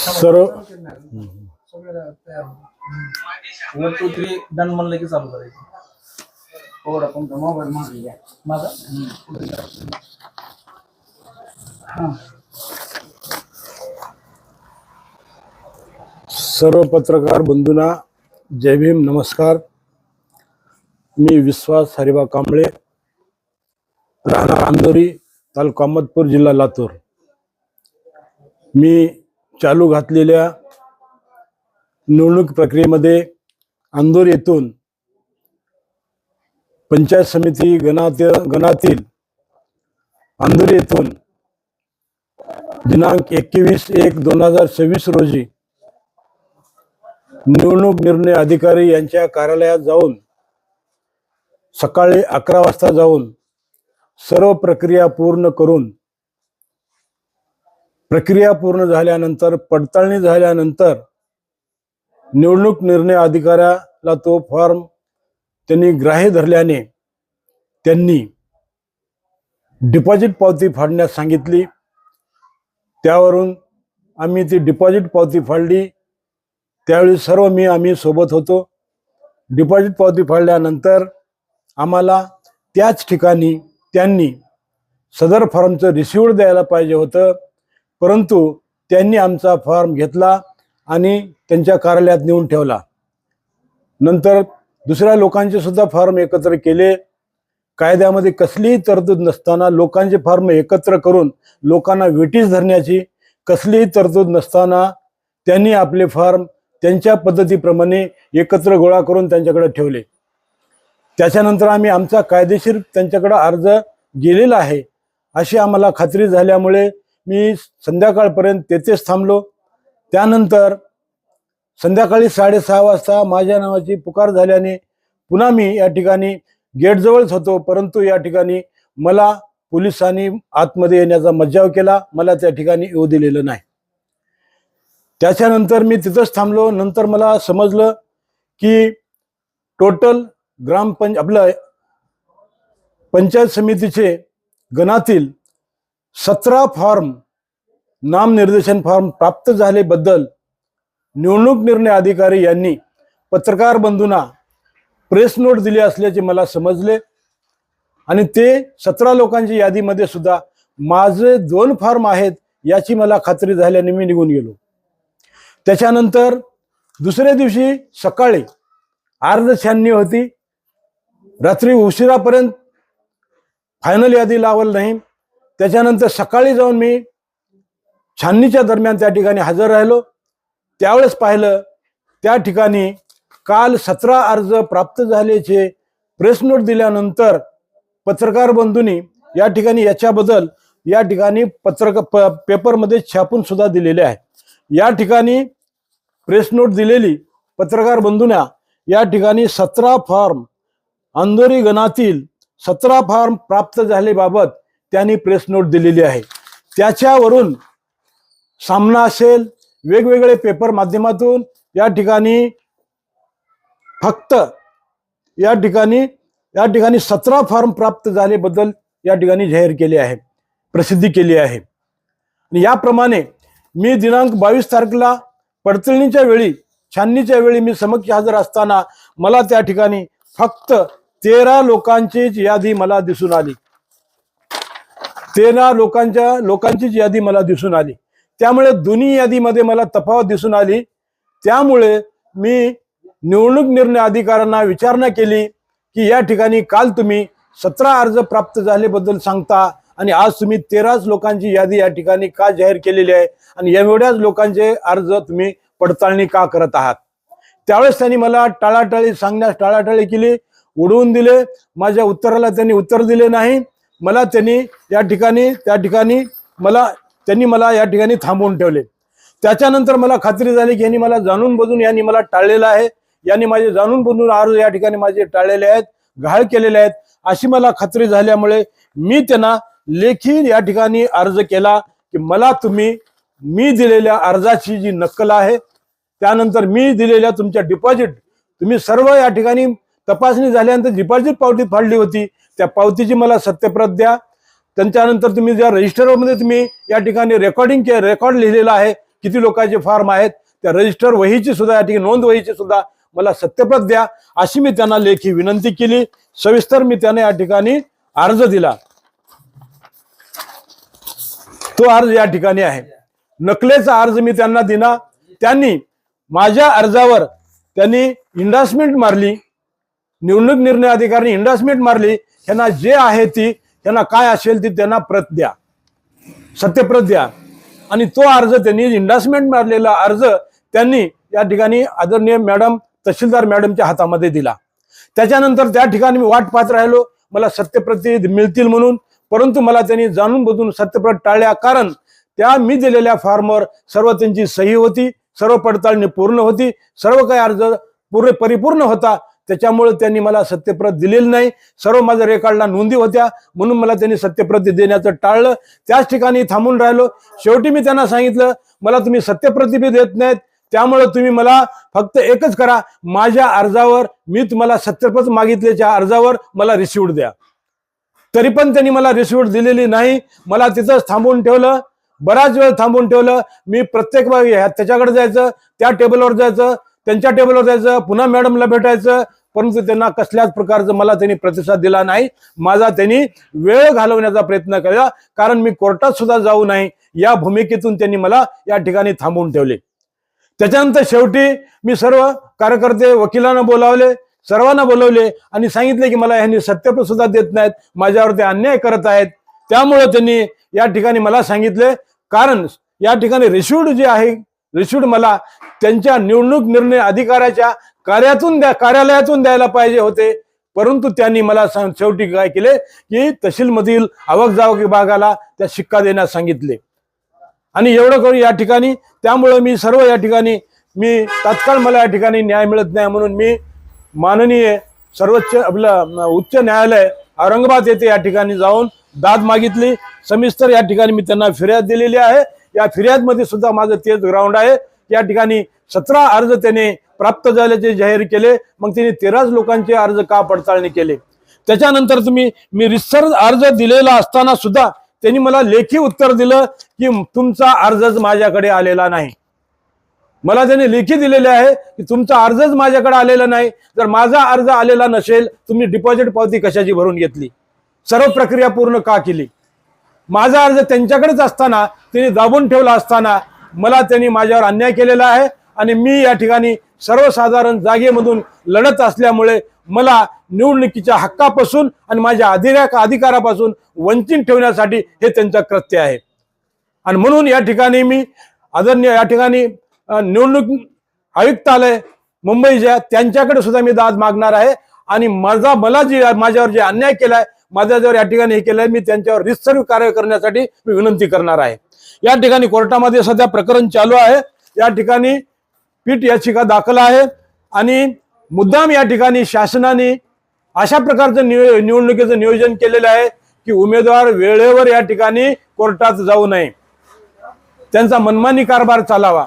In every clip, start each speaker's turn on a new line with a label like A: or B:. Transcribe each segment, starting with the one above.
A: सर्व
B: one two three done म्हणलं की चालू करायचं. मोबाईल मागे घ्या. माझा? हा.
A: सर्व पत्रकार बंधूंना जय भीम नमस्कार. मी विश्वास हरिबा कांबळे राहणार अंदोरी तालुका अहमदपूर जिल्हा लातूर. मी चालू घातलेल्या निवडणूक प्रक्रियेमध्ये अंदोर येथून पंचायत समिती गणात गणातील अंदोर येथून दिनांक एकवीस एक दोन हजार सव्वीस रोजी निवडणूक निर्णय अधिकारी यांच्या कार्यालयात जाऊन सकाळी अकरा वाजता जाऊन सर्व प्रक्रिया पूर्ण करून प्रक्रिया पूर्ण झाल्यानंतर पडताळणी झाल्यानंतर निवडणूक निर्णय अधिकाऱ्याला तो फॉर्म त्यांनी ग्राह्य धरल्याने त्यांनी डिपॉझिट पावती फाडण्यास सांगितली. त्यावरून आम्ही ती डिपॉझिट पावती फाडली. त्यावेळी सर्व मी आम्ही सोबत होतो. डिपॉझिट पावती फाडल्यानंतर आम्हाला त्याच ठिकाणी त्यांनी सदर फॉर्मचं रिसिव्ह द्यायला पाहिजे होतं. परंतु त्यांनी आमचा फॉर्म घेतला आणि त्यांच्या कार्यालयात नेऊन ठेवला. नंतर दुसऱ्या लोकांचे सुद्धा फॉर्म एकत्र केले. कायद्यामध्ये कसलीही तरतूद नसताना लोकांचे फॉर्म एकत्र करून लोकांना वेटीस धरण्याची कसलीही तरतूद नसताना त्यांनी आपले फॉर्म त्यांच्या पद्धतीप्रमाणे एकत्र गोळा करून त्यांच्याकडे ठेवले. त्याच्यानंतर आम्ही आमचा कायदेशीर त्यांच्याकडे अर्ज गेलेला आहे अशी आम्हाला खात्री झाल्यामुळे मी संध्याकाळपर्यंत तेथेच थांबलो. त्यानंतर संध्याकाळी साडेसहा वाजता माझ्या नावाची पुकार झाल्याने पुन्हा मी या ठिकाणी गेटजवळच होतो परंतु या ठिकाणी मला पोलिसांनी आतमध्ये येण्याचा मज्जाव केला. मला त्या ठिकाणी येऊ दिलेलं नाही. त्याच्यानंतर मी तिथंच थांबलो. नंतर मला समजलं की टोटल ग्रामपंच आपलं पंचायत समितीचे गणातील सतरा फॉर्म नामनिर्देशन फॉर्म प्राप्त झालेबद्दल निवडणूक निर्णय अधिकारी यांनी पत्रकार बंधूंना प्रेस नोट दिली असल्याचे मला समजले. आणि ते सतरा लोकांच्या यादीमध्ये सुद्धा माझे दोन फॉर्म आहेत याची मला खात्री झाल्याने मी निघून गेलो. त्याच्यानंतर दुसऱ्या दिवशी सकाळी अर्ज छाननी होती. रात्री उशिरापर्यंत फायनल यादी लावल नाही. त्याच्यानंतर सकाळी जाऊन मी छाननीच्या दरम्यान त्या ठिकाणी हजर राहिलो. त्यावेळेस पाहिलं त्या ठिकाणी काल सतरा अर्ज प्राप्त झाल्याचे प्रेस नोट दिल्यानंतर पत्रकार बंधूंनी या ठिकाणी याच्याबद्दल या ठिकाणी पत्रक प पेपरमध्ये छापून सुद्धा दिलेले आहे. या ठिकाणी प्रेस नोट दिलेली पत्रकार बंधूंना या ठिकाणी सतरा फॉर्म अंदोरी गणातील सतरा फॉर्म प्राप्त झालेबाबत त्यांनी प्रेस नोट दिलेली आहे. त्याच्यावरून सामना असेल वेगवेगळे पेपर माध्यमातून या ठिकाणी फक्त या ठिकाणी या ठिकाणी सतरा फॉर्म प्राप्त झालेबद्दल या ठिकाणी जाहीर केले आहे प्रसिद्धी केली आहे. आणि याप्रमाणे मी दिनांक बावीस तारखेला पडतळणीच्या वेळी छाननीच्या वेळी मी समक्ष हजर असताना मला त्या ठिकाणी फक्त तेरा लोकांचीच यादी मला दिसून आली. तेरा लोकांच्या लोकांचीच यादी मला दिसून आली. त्यामुळे दोन्ही यादीमध्ये मला तफावत दिसून आली. त्यामुळे मी निवडणूक निर्णय अधिकाऱ्यांना विचारणा केली की या ठिकाणी काल तुम्ही सतरा अर्ज प्राप्त झाल्याबद्दल सांगता आणि आज तुम्ही तेराच लोकांची यादी या ठिकाणी का जाहीर केलेली आहे आणि एवढ्याच लोकांचे अर्ज तुम्ही पडताळणी का करत आहात? त्यावेळेस त्यांनी मला टाळाटाळी सांगण्यास टाळाटाळी केली उडवून दिले. माझ्या उत्तराला त्यांनी उत्तर दिले नाही. मला त्यांनी या ठिकाणी त्या ठिकाणी मला त्यांनी मला या ठिकाणी थांबवून ठेवले. त्याच्यानंतर मला खात्री झाली की यांनी मला जाणून बुजून यांनी मला टाळलेलं आहे. यांनी माझे जाणून बुजून अर्ज या ठिकाणी माझे टाळलेले आहेत घाळ केलेले आहेत. अशी मला खात्री झाल्यामुळे मी त्यांना लेखी या ठिकाणी अर्ज केला की मला तुम्ही मी दिलेल्या अर्जाची जी नक्कल आहे त्यानंतर मी दिलेल्या तुमच्या डिपॉझिट तुम्ही सर्व या ठिकाणी तपासणी झाल्यानंतर डिपॉझिट पावती फाडली होती त्या पावतीची मला सत्यप्रत द्या. त्यांच्यानंतर तुम्ही ज्या रजिस्टरमध्ये तुम्ही या ठिकाणी रेकॉर्डिंग के रेकॉर्ड लिहिलेला आहे किती लोकांचे फॉर्म आहेत त्या रजिस्टर वहीची सुद्धा या ठिकाणी नोंद वहीची सुद्धा मला सत्यप्रत द्या. अशी मी त्यांना लेखी विनंती केली. सविस्तर मी त्याने या ठिकाणी अर्ज दिला. तो अर्ज या ठिकाणी आहे. नकलेचा अर्ज मी त्यांना दिला. त्यांनी माझ्या अर्जावर त्यांनी इंडासमेंट मारली. निवडणूक निर्णय अधिकाऱ्यांनी इंडासमेंट मारली त्यांना जे आहे ती त्यांना काय असेल ती त्यांना प्रत द्या. सत्यप्रत द्या. आणि तो अर्ज त्यांनी इंडासमेंट मारलेला अर्ज त्यांनी या ठिकाणी आदरणीय मॅडम तहसीलदार मॅडमच्या हातामध्ये दिला. त्याच्यानंतर त्या ठिकाणी मी वाट पाहत राहिलो मला सत्यप्रती मिळतील म्हणून परंतु मला त्यांनी जाणून बदून सत्यप्रत टाळल्या कारण त्या मी दिलेल्या फॉर्मवर सर्व त्यांची सही होती सर्व पडताळणी पूर्ण होती सर्व काही अर्ज पूर्ण परिपूर्ण होता त्याच्यामुळे त्यांनी मला सत्यप्रत दिलेली नाही. सर्व माझ्या रेकॉर्डला नोंदी होत्या. म्हणून मला त्यांनी सत्यप्रती देण्याचं टाळलं. त्याच ठिकाणी थांबून राहिलो. शेवटी मी त्यांना सांगितलं मला तुम्ही सत्यप्रती बी देत नाहीत. त्यामुळे तुम्ही मला फक्त एकच करा. माझ्या अर्जावर मी तुम्हाला सत्यप्रत मागितल्याच्या अर्जावर मला रिसिव्ह द्या. तरी पण त्यांनी मला रिसिव्ह दिलेली नाही. मला तिथंच थांबून ठेवलं. बराच वेळ थांबून ठेवलं. मी प्रत्येक वेळी त्याच्याकडे जायचं त्या टेबलवर जायचं. त्यांच्या टेबलवर जायचं पुन्हा मॅडमला भेटायचं. परंतु त्यांना कसल्याच प्रकारचं मला त्यांनी प्रतिसाद दिला नाही. माझा त्यांनी वेळ घालवण्याचा प्रयत्न केला. कारण मी कोर्टात सुद्धा जाऊ नाही. या भूमिकेतून त्यांनी मला या ठिकाणी थांबवून ठेवले. त्याच्यानंतर शेवटी मी सर्व कार्यकर्ते वकिलांना बोलावले सर्वांना बोलवले आणि सांगितले की मला ह्यांनी सत्यप्रत सुद्धा देत नाहीत. माझ्यावर ते अन्याय करत आहेत. त्यामुळे त्यांनी या ठिकाणी मला सांगितले. कारण या ठिकाणी रेशूड जे आहे रिसिव्ड मला त्यांच्या निवडणूक निर्णय अधिकाऱ्याच्या कार्यातून द्या कार्यालयातून द्यायला पाहिजे होते. परंतु त्यांनी मला सांग- शेवटी काय केले की तहसीलमधील आवक जावक विभागाला त्या शिक्का देण्यास सांगितले. आणि एवढं करून या ठिकाणी त्यामुळं मी सर्व या ठिकाणी मी तात्काळ मला या ठिकाणी न्याय मिळत नाही म्हणून मी माननीय सर्वोच्च आपलं उच्च न्यायालय औरंगाबाद येथे या ठिकाणी जाऊन दाद मागितली. समिस्तर या ठिकाणी मी त्यांना फिर्याद दिलेली आहे. या फिर्यादमध्ये सुद्धा माझं तेच ग्राउंड आहे. या ठिकाणी सतरा अर्ज त्याने प्राप्त झाल्याचे जाहीर केले. मग त्यांनी तेराच लोकांचे अर्ज का पडताळणी केले? त्याच्यानंतर तुम्ही मी रिसर्च अर्ज दिलेला असताना सुद्धा त्यांनी मला लेखी उत्तर दिलं की तुमचा अर्जच माझ्याकडे आलेला नाही. मला त्यांनी लेखी दिलेले आहे की तुमचा अर्जच माझ्याकडे आलेला नाही. जर माझा अर्ज आलेला नसेल तुम्ही डिपॉझिट पावती कशाची भरून घेतली? सर्व प्रक्रिया पूर्ण का केली? माझा अर्ज त्यांच्याकडेच असताना त्यांनी दाबून ठेवला असताना मला त्यांनी माझ्यावर अन्याय केलेला आहे आणि मी या ठिकाणी सर्वसाधारण जागेमधून लढत असल्यामुळे मला निवडणुकीच्या हक्कापासून आणि माझ्या अधिकार अधिकारापासून वंचित ठेवण्यासाठी हे त्यांचं कृत्य आहे. आणि म्हणून या ठिकाणी मी आदरणीय या ठिकाणी निवडणूक आयुक्तालय मुंबईच्या त्यांच्याकडे सुद्धा मी दाद मागणार आहे. आणि माझा मला जे माझ्यावर जे अन्याय केलाय माझ्याजवळ या ठिकाणी हे केलंय. मी त्यांच्यावर रितसर कार्य करण्यासाठी मी विनंती करणार आहे. या ठिकाणी कोर्टामध्ये सध्या प्रकरण चालू आहे. या ठिकाणी पीठ याचिका दाखल आहे. आणि मुद्दाम या ठिकाणी शासनाने अशा प्रकारचं निव निवडणुकीचं नियोजन केलेलं आहे की उमेदवार वेळेवर या ठिकाणी कोर्टात जाऊ नये. त्यांचा मनमानी कारभार चालावा.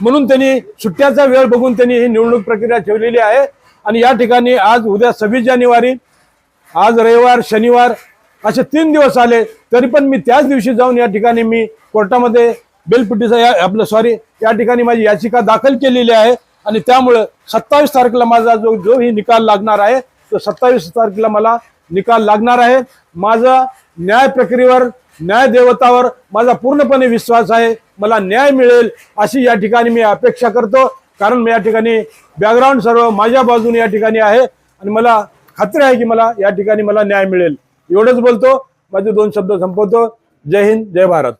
A: म्हणून त्यांनी सुट्ट्याचा वेळ बघून त्यांनी ही निवडणूक प्रक्रिया ठेवलेली आहे. आणि या ठिकाणी आज उद्या सव्वीस जानेवारी आज रविवार शनिवार असे तीन दिवस आले तरी पण मी त्याच दिवशी जाऊन या ठिकाणी मी कोर्टामध्ये बेलपिटीचा या आपलं सॉरी या ठिकाणी माझी याचिका दाखल केलेली आहे. आणि त्यामुळं सत्तावीस तारखेला माझा जो जो ही निकाल लागणार आहे तो सत्तावीस तारखेला मला निकाल लागणार आहे. माझा न्याय प्रक्रियेवर न्याय देवतावर माझा पूर्णपणे विश्वास आहे. मला न्याय मिळेल अशी या ठिकाणी मी अपेक्षा करतो. कारण मी या ठिकाणी बॅकग्राऊंड सर्व माझ्या बाजूने या ठिकाणी आहे. आणि मला खात्री आहे की मला या ठिकाणी मला न्याय मिळेल. एवढंच बोलतो. माझे दोन शब्द संपवतो. जय हिंद जय भारत.